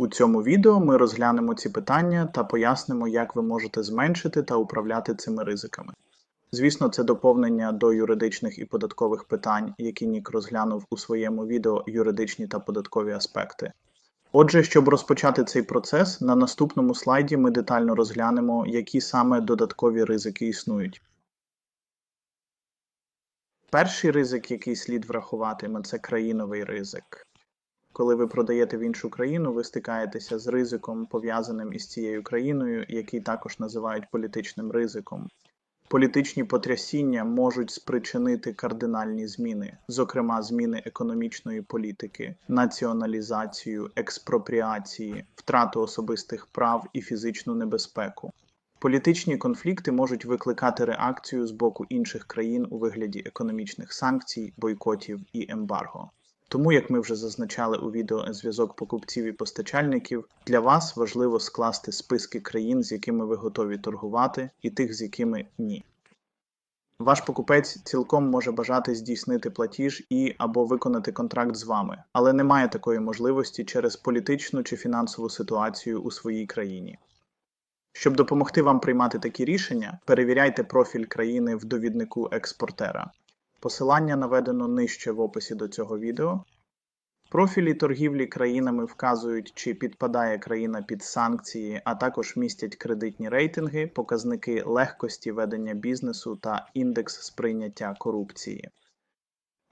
У цьому відео ми розглянемо ці питання та пояснимо, як ви можете зменшити та управляти цими ризиками. Звісно, це доповнення до юридичних і податкових питань, які Нік розглянув у своєму відео юридичні та податкові аспекти. Отже, щоб розпочати цей процес, на наступному слайді ми детально розглянемо, які саме додаткові ризики існують. Перший ризик, який слід врахувати, це країновий ризик. Коли ви продаєте в іншу країну, ви стикаєтеся з ризиком, пов'язаним із цією країною, який також називають політичним ризиком. Політичні потрясіння можуть спричинити кардинальні зміни, зокрема зміни економічної політики, націоналізацію, експропріації, втрату особистих прав і фізичну небезпеку. Політичні конфлікти можуть викликати реакцію з боку інших країн у вигляді економічних санкцій, бойкотів і ембарго. Тому, як ми вже зазначали у відео зв'язок покупців і постачальників, для вас важливо скласти списки країн, з якими ви готові торгувати, і тих, з якими ні. Ваш покупець цілком може бажати здійснити платіж і або виконати контракт з вами, але не має такої можливості через політичну чи фінансову ситуацію у своїй країні. Щоб допомогти вам приймати такі рішення, перевіряйте профіль країни в довіднику експортера. Посилання наведено нижче в описі до цього відео. Профілі торгівлі країнами вказують, чи підпадає країна під санкції, а також містять кредитні рейтинги, показники легкості ведення бізнесу та індекс сприйняття корупції.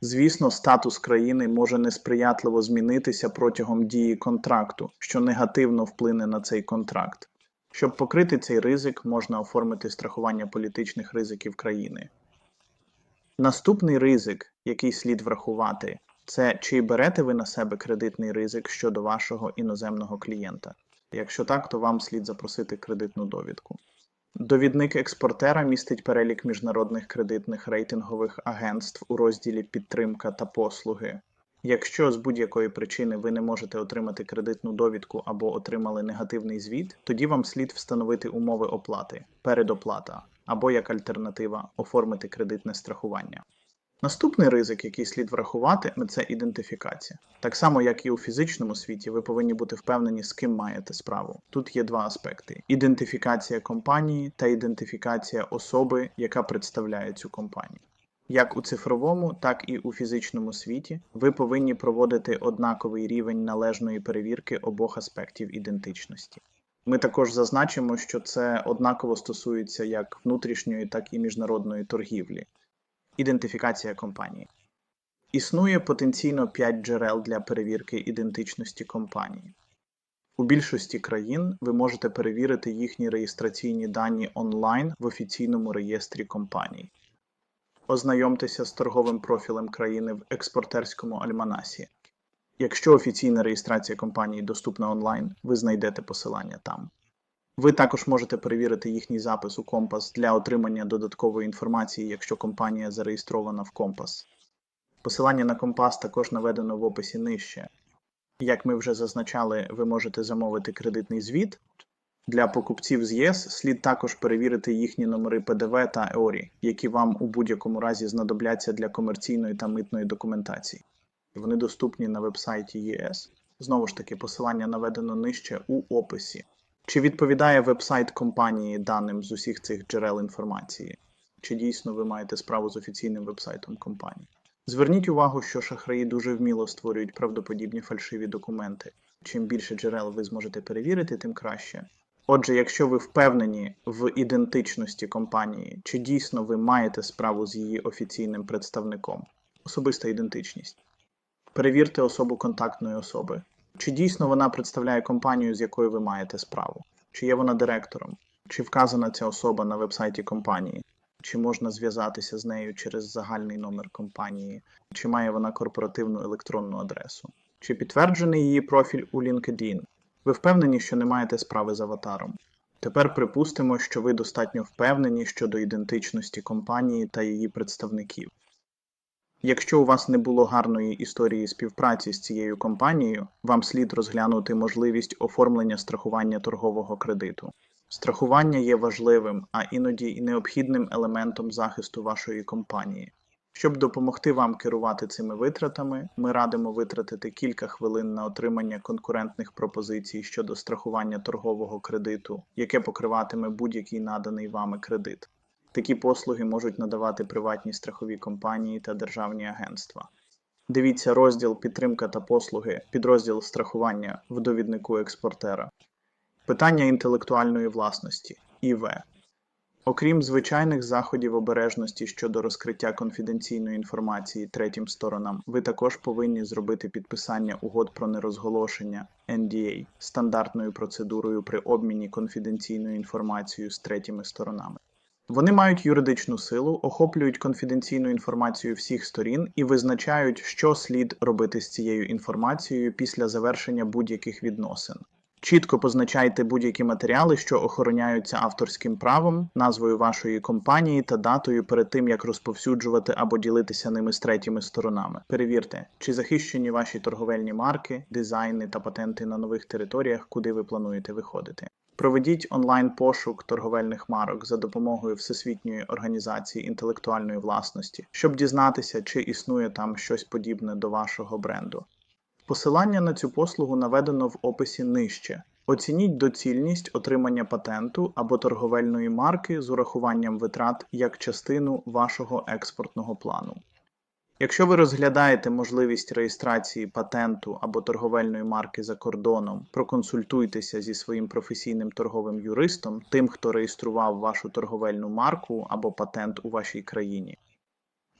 Звісно, статус країни може несприятливо змінитися протягом дії контракту, що негативно вплине на цей контракт. Щоб покрити цей ризик, можна оформити страхування політичних ризиків країни. Наступний ризик, який слід врахувати, це чи берете ви на себе кредитний ризик щодо вашого іноземного клієнта. Якщо так, то вам слід запросити кредитну довідку. Довідник експортера містить перелік міжнародних кредитних рейтингових агентств у розділі Підтримка та послуги. Якщо з будь-якої причини ви не можете отримати кредитну довідку або отримали негативний звіт, тоді вам слід встановити умови оплати, передоплата або як альтернатива оформити кредитне страхування. Наступний ризик, який слід врахувати, це ідентифікація. Так само, як і у фізичному світі, ви повинні бути впевнені, з ким маєте справу. Тут є два аспекти: ідентифікація компанії та ідентифікація особи, яка представляє цю компанію. Як у цифровому, так і у фізичному світі ви повинні проводити однаковий рівень належної перевірки обох аспектів ідентичності. Ми також зазначимо, що це однаково стосується як внутрішньої, так і міжнародної торгівлі. Ідентифікація компанії. Існує потенційно 5 джерел для перевірки ідентичності компанії. У більшості країн ви можете перевірити їхні реєстраційні дані онлайн в офіційному реєстрі компаній. Ознайомтеся з торговим профілем країни в експортерському альманасі. Якщо офіційна реєстрація компанії доступна онлайн, ви знайдете посилання там. Ви також можете перевірити їхній запис у Компас для отримання додаткової інформації, якщо компанія зареєстрована в Компас. Посилання на Компас також наведено в описі нижче. Як ми вже зазначали, ви можете замовити кредитний звіт. Для покупців з ЄС слід також перевірити їхні номери ПДВ та ЕОРІ, які вам у будь-якому разі знадобляться для комерційної та митної документації. Вони доступні на вебсайті ЄС. Знову ж таки, посилання наведено нижче у описі. Чи відповідає вебсайт компанії даним з усіх цих джерел інформації? Чи дійсно ви маєте справу з офіційним вебсайтом компанії? Зверніть увагу, що шахраї дуже вміло створюють правдоподібні фальшиві документи. Чим більше джерел ви зможете перевірити, тим краще. Отже, якщо ви впевнені в ідентичності компанії, чи дійсно ви маєте справу з її офіційним представником, особиста ідентичність. Перевірте особу контактної особи. Чи дійсно вона представляє компанію, з якою ви маєте справу? Чи є вона директором? Чи вказана ця особа на вебсайті компанії? Чи можна зв'язатися з нею через загальний номер компанії? Чи має вона корпоративну електронну адресу? Чи підтверджений її профіль у LinkedIn? Ви впевнені, що не маєте справи з аватаром? Тепер припустимо, що ви достатньо впевнені щодо ідентичності компанії та її представників. Якщо у вас не було гарної історії співпраці з цією компанією, вам слід розглянути можливість оформлення страхування торгового кредиту. Страхування є важливим, а іноді і необхідним елементом захисту вашої компанії. Щоб допомогти вам керувати цими витратами, ми радимо витратити кілька хвилин на отримання конкурентних пропозицій щодо страхування торгового кредиту, яке покриватиме будь-який наданий вами кредит. Такі послуги можуть надавати приватні страхові компанії та державні агентства. Дивіться розділ Підтримка та послуги, підрозділ страхування в довіднику експортера. Питання інтелектуальної власності ІВ. Окрім звичайних заходів обережності щодо розкриття конфіденційної інформації третім сторонам, ви також повинні зробити підписання угод про нерозголошення NDA стандартною процедурою при обміні конфіденційною інформацією з третіми сторонами. Вони мають юридичну силу, охоплюють конфіденційну інформацію всіх сторін і визначають, що слід робити з цією інформацією після завершення будь-яких відносин. Чітко позначайте будь-які матеріали, що охороняються авторським правом, назвою вашої компанії та датою перед тим, як розповсюджувати або ділитися ними з третіми сторонами. Перевірте, чи захищені ваші торговельні марки, дизайни та патенти на нових територіях, куди ви плануєте виходити. Проведіть онлайн-пошук торговельних марок за допомогою Всесвітньої організації інтелектуальної власності, щоб дізнатися, чи існує там щось подібне до вашого бренду. Посилання на цю послугу наведено в описі нижче. Оцініть доцільність отримання патенту або торговельної марки з урахуванням витрат як частину вашого експортного плану. Якщо ви розглядаєте можливість реєстрації патенту або торговельної марки за кордоном, проконсультуйтеся зі своїм професійним торговим юристом, тим, хто реєстрував вашу торговельну марку або патент у вашій країні.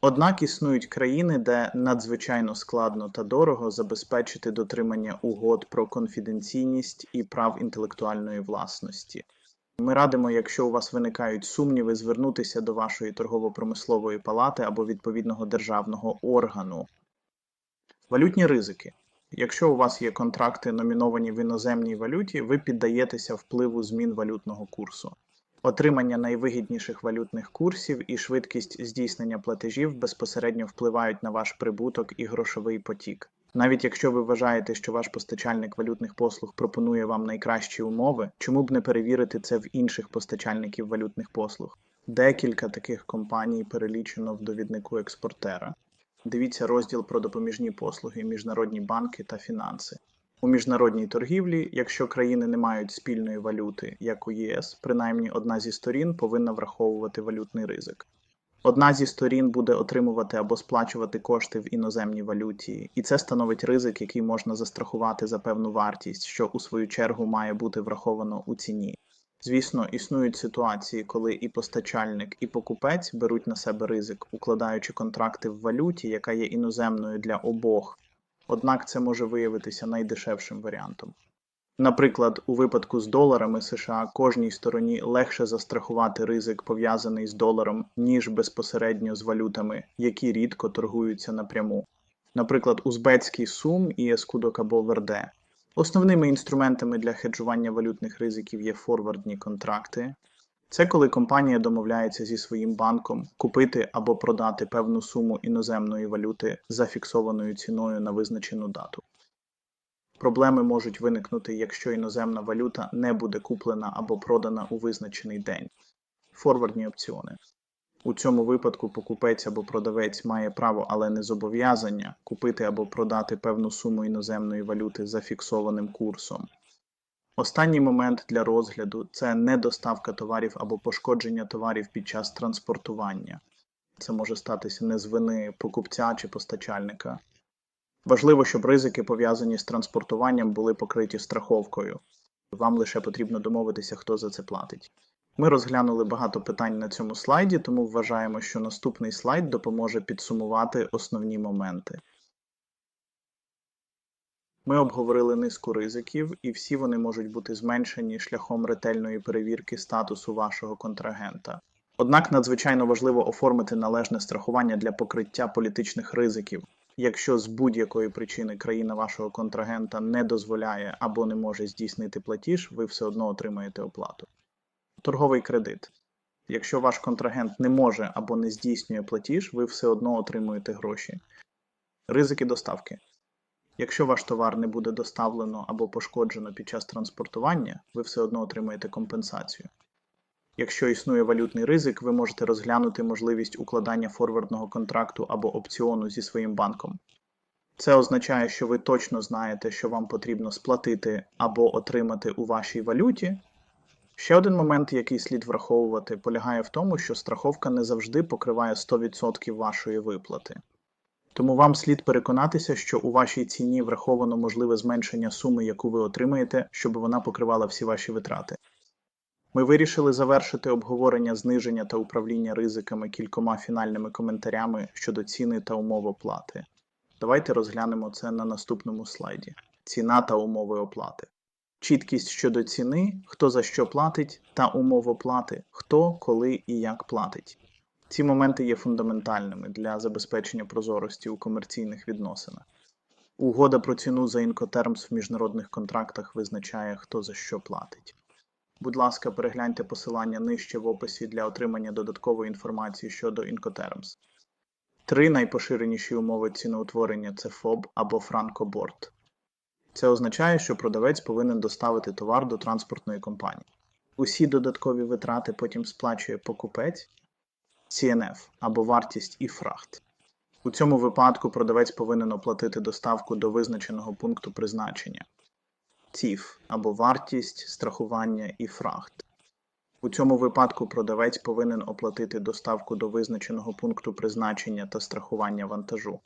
Однак існують країни, де надзвичайно складно та дорого забезпечити дотримання угод про конфіденційність і прав інтелектуальної власності. Ми радимо, якщо у вас виникають сумніви, звернутися до вашої торгово-промислової палати або відповідного державного органу. Валютні ризики. Якщо у вас є контракти, номіновані в іноземній валюті, ви піддаєтеся впливу змін валютного курсу. Отримання найвигідніших валютних курсів і швидкість здійснення платежів безпосередньо впливають на ваш прибуток і грошовий потік. Навіть якщо ви вважаєте, що ваш постачальник валютних послуг пропонує вам найкращі умови, чому б не перевірити це в інших постачальників валютних послуг? Декілька таких компаній перелічено в довіднику експортера. Дивіться розділ про допоміжні послуги, міжнародні банки та фінанси. У міжнародній торгівлі, якщо країни не мають спільної валюти, як у ЄС, принаймні одна зі сторін повинна враховувати валютний ризик. Одна зі сторін буде отримувати або сплачувати кошти в іноземній валюті, і це становить ризик, який можна застрахувати за певну вартість, що у свою чергу має бути враховано у ціні. Звісно, існують ситуації, коли і постачальник, і покупець беруть на себе ризик, укладаючи контракти в валюті, яка є іноземною для обох. Однак це може виявитися найдешевшим варіантом. Наприклад, у випадку з доларами США кожній стороні легше застрахувати ризик пов'язаний з доларом, ніж безпосередньо з валютами, які рідко торгуються напряму. Наприклад, узбецький сум і ескудо Кабо Верде. Основними інструментами для хеджування валютних ризиків є форвардні контракти. Це коли компанія домовляється зі своїм банком купити або продати певну суму іноземної валюти за фіксованою ціною на визначену дату. Проблеми можуть виникнути, якщо іноземна валюта не буде куплена або продана у визначений день. Форвардні опціони. У цьому випадку покупець або продавець має право, але не зобов'язання купити або продати певну суму іноземної валюти за фіксованим курсом. Останній момент для розгляду це недоставка товарів або пошкодження товарів під час транспортування. Це може статися не з вини покупця чи постачальника. Важливо, щоб ризики, пов'язані з транспортуванням, були покриті страховкою. Вам лише потрібно домовитися, хто за це платить. Ми розглянули багато питань на цьому слайді, тому вважаємо, що наступний слайд допоможе підсумувати основні моменти. Ми обговорили низку ризиків, і всі вони можуть бути зменшені шляхом ретельної перевірки статусу вашого контрагента. Однак надзвичайно важливо оформити належне страхування для покриття політичних ризиків. Якщо з будь-якої причини країна вашого контрагента не дозволяє або не може здійснити платіж, ви все одно отримаєте оплату. Торговий кредит. Якщо ваш контрагент не може або не здійснює платіж, ви все одно отримуєте гроші. Ризики доставки. Якщо ваш товар не буде доставлено або пошкоджено під час транспортування, ви все одно отримаєте компенсацію. Якщо існує валютний ризик, ви можете розглянути можливість укладання форвардного контракту або опціону зі своїм банком. Це означає, що ви точно знаєте, що вам потрібно сплатити або отримати у вашій валюті. Ще один момент, який слід враховувати, полягає в тому, що страховка не завжди покриває 100% вашої виплати. Тому вам слід переконатися, що у вашій ціні враховано можливе зменшення суми, яку ви отримаєте, щоб вона покривала всі ваші витрати. Ми вирішили завершити обговорення зниження та управління ризиками кількома фінальними коментарями щодо ціни та умов оплати. Давайте розглянемо це на наступному слайді: ціна та умови оплати. Чіткість щодо ціни, хто за що платить, та умов оплати, хто, коли і як платить. Ці моменти є фундаментальними для забезпечення прозорості у комерційних відносинах. Угода про ціну за інкотермс в міжнародних контрактах визначає, хто за що платить. Будь ласка, перегляньте посилання нижче в описі для отримання додаткової інформації щодо інкотермс. Три найпоширеніші умови ціноутворення це ФОБ або Франкоборд. Це означає, що продавець повинен доставити товар до транспортної компанії. Усі додаткові витрати потім сплачує покупець CNF або вартість і фрахт. У цьому випадку продавець повинен оплатити доставку до визначеного пункту призначення ТІФ або вартість, страхування і фрахт. У цьому випадку продавець повинен оплатити доставку до визначеного пункту призначення та страхування вантажу.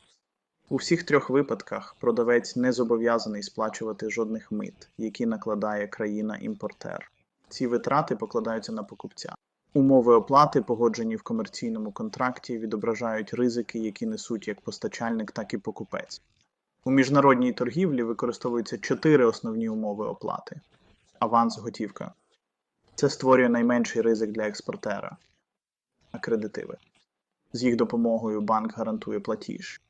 У всіх трьох випадках продавець не зобов'язаний сплачувати жодних мит, які накладає країна-імпортер. Ці витрати покладаються на покупця. Умови оплати, погоджені в комерційному контракті, відображають ризики, які несуть як постачальник, так і покупець. У міжнародній торгівлі використовуються чотири основні умови оплати: аванс готівка. Це створює найменший ризик для експортера. Акредитиви. З їх допомогою банк гарантує платіж,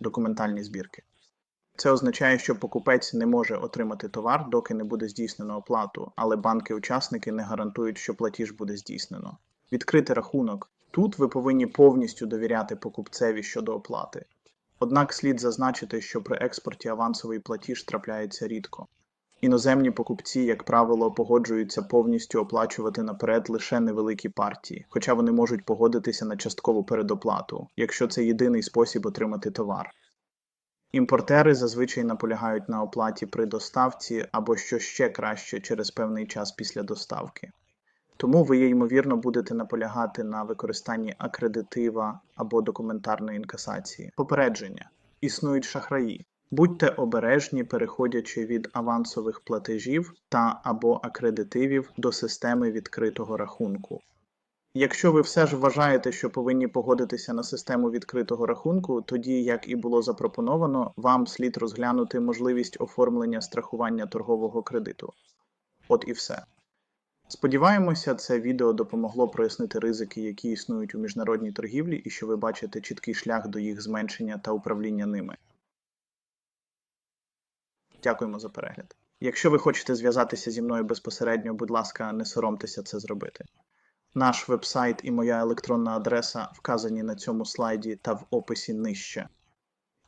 документальні збірки. Це означає, що покупець не може отримати товар, доки не буде здійснено оплату, але банки-учасники не гарантують, що платіж буде здійснено. Відкрити рахунок. Тут ви повинні повністю довіряти покупцеві щодо оплати. Однак слід зазначити, що при експорті авансовий платіж трапляється рідко. Іноземні покупці, як правило, погоджуються повністю оплачувати наперед лише невеликі партії, хоча вони можуть погодитися на часткову передоплату, якщо це єдиний спосіб отримати товар. Імпортери зазвичай наполягають на оплаті при доставці або що ще краще через певний час після доставки. Тому ви, ймовірно, будете наполягати на використанні акредитива або документарної інкасації. Попередження. Існують шахраї. Будьте обережні, переходячи від авансових платежів та або акредитивів до системи відкритого рахунку. Якщо ви все ж вважаєте, що повинні погодитися на систему відкритого рахунку, тоді, як і було запропоновано, вам слід розглянути можливість оформлення страхування торгового кредиту. От і все. Сподіваємося, це відео допомогло прояснити ризики, які існують у міжнародній торгівлі, і що ви бачите чіткий шлях до їх зменшення та управління ними. Дякуємо за перегляд. Якщо ви хочете зв'язатися зі мною безпосередньо, будь ласка, не соромтеся це зробити. Наш вебсайт і моя електронна адреса вказані на цьому слайді та в описі нижче.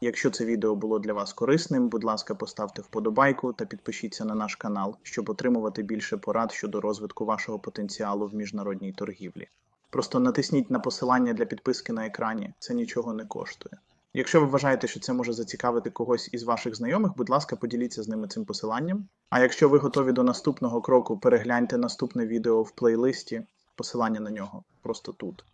Якщо це відео було для вас корисним, будь ласка, поставте вподобайку та підпишіться на наш канал, щоб отримувати більше порад щодо розвитку вашого потенціалу в міжнародній торгівлі. Просто натисніть на посилання для підписки на екрані, це нічого не коштує. Якщо ви вважаєте, що це може зацікавити когось із ваших знайомих, будь ласка, поділіться з ними цим посиланням. А якщо ви готові до наступного кроку, перегляньте наступне відео в плейлисті, посилання на нього просто тут.